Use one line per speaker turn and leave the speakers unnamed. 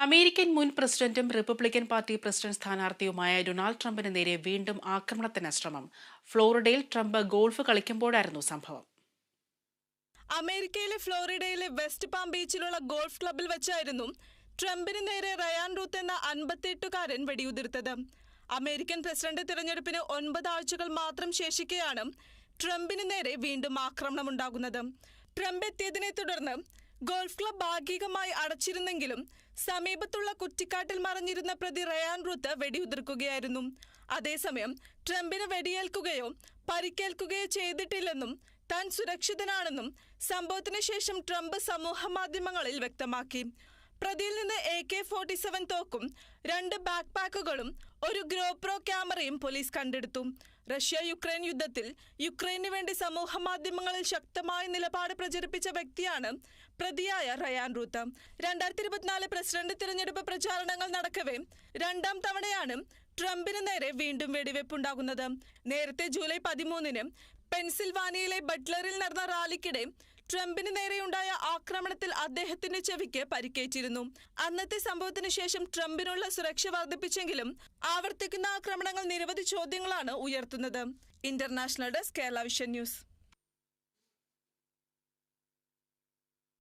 American മുൻ പ്രസിഡന്റും Republican party president സ്ഥാനാർത്ഥിയുമായ ഡൊണാൾഡ് ട്രംപിന് നേരെ വീണ്ടും ആക്രമണത്തിന് ശ്രമം. ഫ്ലോറിഡയിൽ ട്രംപ് ഗോൾഫ് കളിക്കുമ്പോഴായിരുന്നു സംഭവം.
അമേരിക്കയിലെ ഫ്ലോറിഡയിലെ വെസ്റ്റ് പാം ബീച്ചിലുള്ള ഗോൾഫ് ക്ലബിൽ വെച്ചായിരുന്നു ട്രംപിന് നേരെ റയാൻ റൂത്ത് എന്ന അൻപത്തിയെട്ടുകാരൻ വെടിയുതിർത്തത്. അമേരിക്കൻ പ്രസിഡന്റ് തിരഞ്ഞെടുപ്പിന് ഒൻപത് ആഴ്ചകൾ മാത്രം ശേഷിക്കെയാണ് ട്രംപിന് നേരെ വീണ്ടും ആക്രമണമുണ്ടാകുന്നത്. ട്രംപ് എത്തിയതിനെ തുടർന്ന് ഗോൾഫ് ക്ലബ് ഭാഗികമായി അടച്ചിരുന്നെങ്കിലും സമീപത്തുള്ള കുറ്റിക്കാട്ടിൽ മറഞ്ഞിരുന്ന പ്രതി റയാൻ റൂത്ത് വെടിയുതിർക്കുകയായിരുന്നു. അതേസമയം ട്രംപിന് വെടിയേൽക്കുകയോ പരിക്കേൽക്കുകയോ ചെയ്തിട്ടില്ലെന്നും താൻ സുരക്ഷിതനാണെന്നും സംഭവത്തിന് ശേഷം ട്രംപ് സമൂഹ മാധ്യമങ്ങളിൽ വ്യക്തമാക്കി. പ്രതിയിൽ നിന്ന് എ കെ ഫോർട്ടി സെവൻ തോക്കും രണ്ട് ബാക്ക് പാക്കുകളും ഒരു ഗ്രോപ്രോ ക്യാമറയും പോലീസ് കണ്ടെടുത്തു. റഷ്യ യുക്രൈൻ യുദ്ധത്തിൽ യുക്രൈന് വേണ്ടി സമൂഹ മാധ്യമങ്ങളിൽ ശക്തമായ നിലപാട് പ്രചരിപ്പിച്ച വ്യക്തിയാണ് പ്രതിയായ റയാൻ റൂത്ത്. രണ്ടായിരത്തി ഇരുപത്തിനാല് പ്രസിഡന്റ് തിരഞ്ഞെടുപ്പ് പ്രചാരണങ്ങൾ നടക്കവേ രണ്ടാം തവണയാണ് ട്രംപിന് നേരെ വീണ്ടും വെടിവെപ്പുണ്ടാകുന്നത്. നേരത്തെ ജൂലൈ പതിമൂന്നിന് പെൻസിൽവാനിയയിലെ ബട്ട്ലറിൽ നടന്ന റാലിക്കിടെ ട്രംപിന് നേരെയുണ്ടായ ആക്രമണത്തിൽ അദ്ദേഹത്തിന്റെ ചെവിക്ക് പരിക്കേറ്റിരുന്നു. അന്നത്തെ സംഭവത്തിന് ശേഷം ട്രംപിനുള്ള സുരക്ഷ വർദ്ധിപ്പിച്ചെങ്കിലും ആവർത്തിക്കുന്ന ആക്രമണങ്ങൾ നിരവധി ചോദ്യങ്ങളാണ് ഉയർത്തുന്നത്. International desk Kerala vision news.